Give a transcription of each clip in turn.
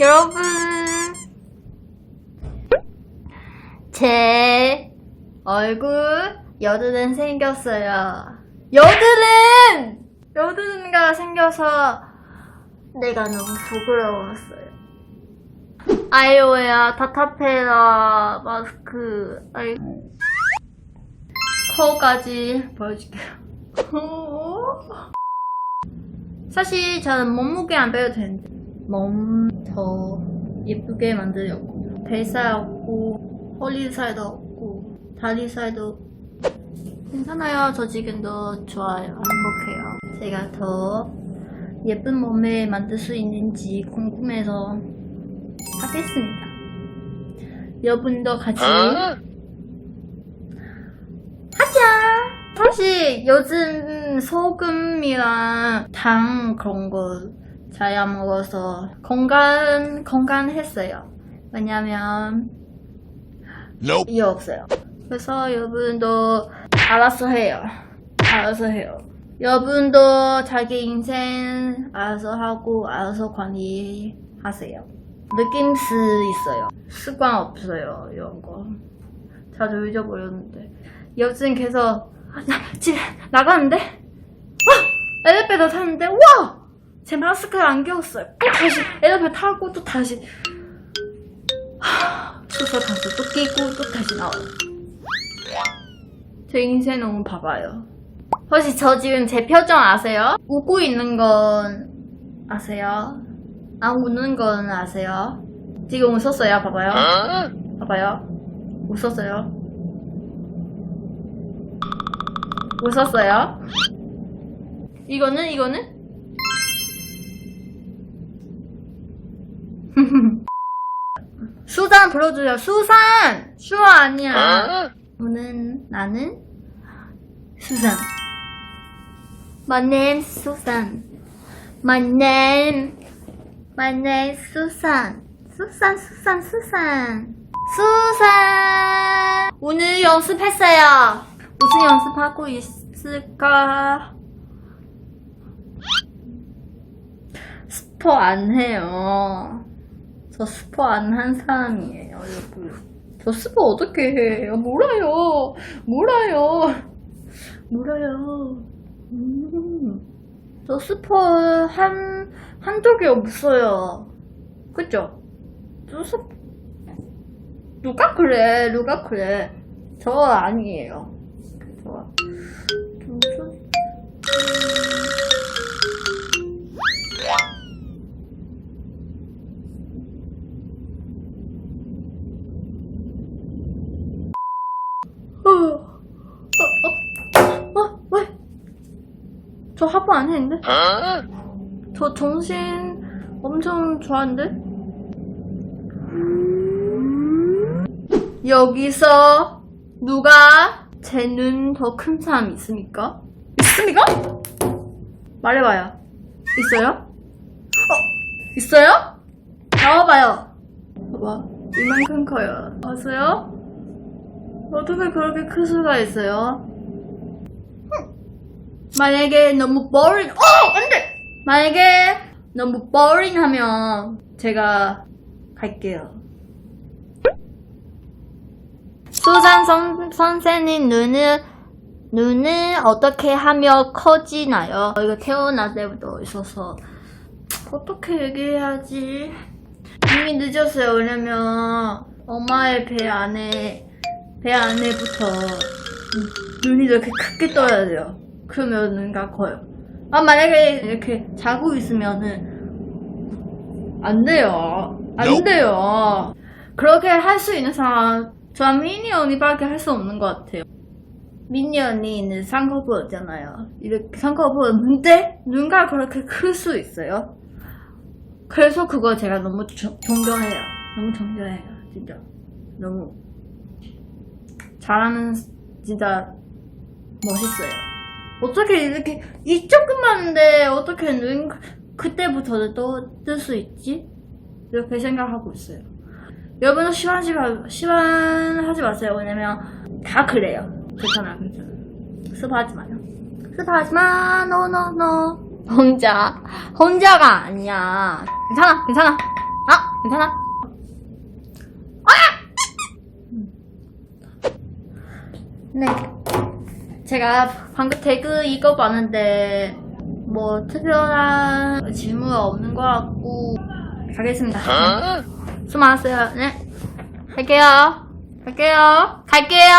여러분, 제 얼굴 여드름 생겼어요. 여드름! 여드름가 생겨서 내가 너무 부끄러웠어요. 아이오야, 답답해라, 마스크. 아이, 코까지 보여줄게요. 사실 저는 몸무게 안 빼도 되는데 몸 더 예쁘게 만들려고 뱃살 없고 허리 살도 없고 다리 살도 괜찮아요. 저 지금도 좋아요. 행복해요. 제가 더 예쁜 몸에 만들 수 있는지 궁금해서 하겠습니다. 여러분도 같이 하자! 사실 요즘 소금이랑 당 그런 거 잘안 먹어서 건강 건강했어요. 왜냐면 Nope. 이유 없어요. 그래서 여러분도 알아서 해요. 알아서 해요. 여러분도 자기 인생 알아서 하고 알아서 관리하세요. 느낌 스 있어요. 습관 없어요. 이런 거. 자주 잊어버렸는데. 요즘 계속 나 집에 나가는데 와! 엘리베이터 타는데 와! 제 마스크를 안 끼웠어요. 또 다시 엘리베이터 타고 또 다시 하, 수서 가서 또 끼고 또 다시 나와요. 제 인생 너무 바빠요. 혹시 저 지금 제 표정 아세요? 웃고 있는 건 아세요? 안 웃는 건 아세요? 지금 웃었어요. 봐봐요. Huh? 봐봐요. 웃었어요. 웃었어요. 이거는 이거는 수산 불러주세요. 수산 슈아 아니야. Huh? 오늘 나는 수산. My name 수산. My name. My name 수산. 수산 수산 수산. 수산. 오늘 연습했어요. 무슨 연습하고 있을까? 스포 안 해요. 저 스포 안 한 사람이에요, 여러분. 저 스포 어떻게 해요? 몰라요. 몰라요. 몰라요. 음. 저 스포 한, 한 적이 없어요. 그죠? 저 스포, 누가 그래? 누가 그래? 저 아니에요. 저, 저 합부 안 했는데? Huh? 저 정신 엄청 좋아하는데? 여기서 누가 제 눈 더 큰 사람 있습니까? 있습니까? 말해봐요. 있어요? 어? 있어요? 나와봐요. 봐봐. 이만큼 커요. 봤어요? 어떻게 그렇게 클 수가 있어요? 만약에 너무 boring, 어! 안 돼! 만약에 너무 boring 하면 제가 갈게요. 수산 선, 선생님 눈을, 눈을 어떻게 하며 커지나요? 이거 태어날 때부터 있어서 어떻게 얘기해야지? 이미 늦었어요. 왜냐면 엄마의 배 안에 배 안에부터 눈이 이렇게 크게 떠야 돼요. 그러면 눈가 커요. 아 만약에 이렇게 자고 있으면은 안 돼요. 안 Nope. 돼요. 그렇게 할 수 있는 사람 저 미니 언니밖에 할 수 없는 것 같아요. 미니 언니는 쌍꺼풀이잖아요. 이렇게 쌍꺼풀인데 눈가 그렇게 클 수 있어요. 그래서 그거 제가 너무 조- 존경해요. 너무 존경해요. 진짜. 너무 잘하는 진짜 멋있어요. 어떻게 이렇게 이 조그만데 어떻게 눈 그때부터 또뜰 수 있지? 이렇게 생각하고 있어요. 여러분은 시원하지 마, 시원하지 마세요. 왜냐면 다 그래요. 괜찮아, 괜찮아. 습하지 마요. 습하지 마, no. 혼자, 혼자가 아니야. 괜찮아, 괜찮아. 아, 괜찮아? 아! 네. 제가 방금 태그 이거 봤는데, 뭐, 특별한 질문 없는 것 같고, 가겠습니다. 수고하세요. 네. 갈게요. 갈게요. 갈게요.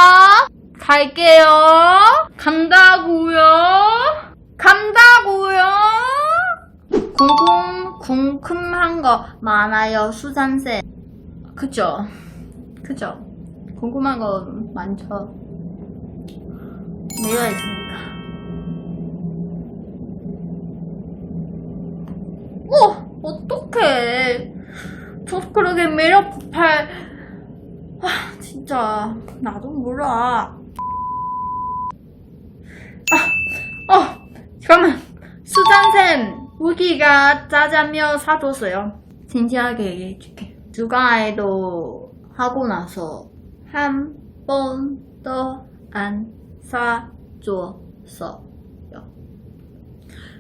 갈게요. 간다고요. 간다고요. 궁금 궁금한 거 많아요, 수잔쌤. 그죠? 그죠? 궁금한 거 많죠. 매여 있으니까. 어, 어떡해. 저 그러게 매력 폭발. 아, 진짜. 나도 몰라. 아, 어, 잠깐만. 수잔쌤, 우기가 짜장면 사줬어요. 진지하게 얘기해줄게. 주가에도 하고 나서 한 번도 안 사줬어요.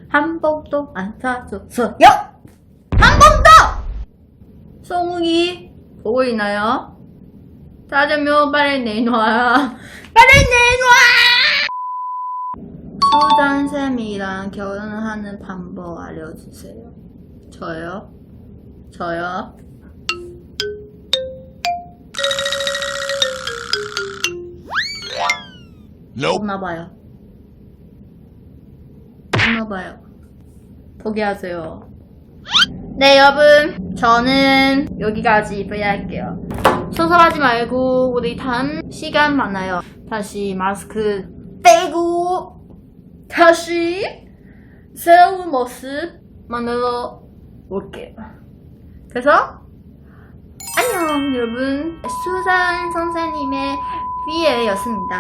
한 번도 안 사줬어요! 한 번도! 송욱이 보고 있나요? 짜장면 빨리 내놔요. 빨리 내놔! 수잔쌤이랑 결혼하는 방법 알려주세요. 저요? 저요? Nope. 없나봐요. 없나봐요. 포기하세요. 네, 여러분. 저는 여기까지 부탁할게요. 소설하지 말고 우리 다음 시간 만나요. 다시 마스크 빼고 다시 새로운 모습 만들어 올게요. 그래서 안녕 여러분 수산 선생님의 위에였습니다.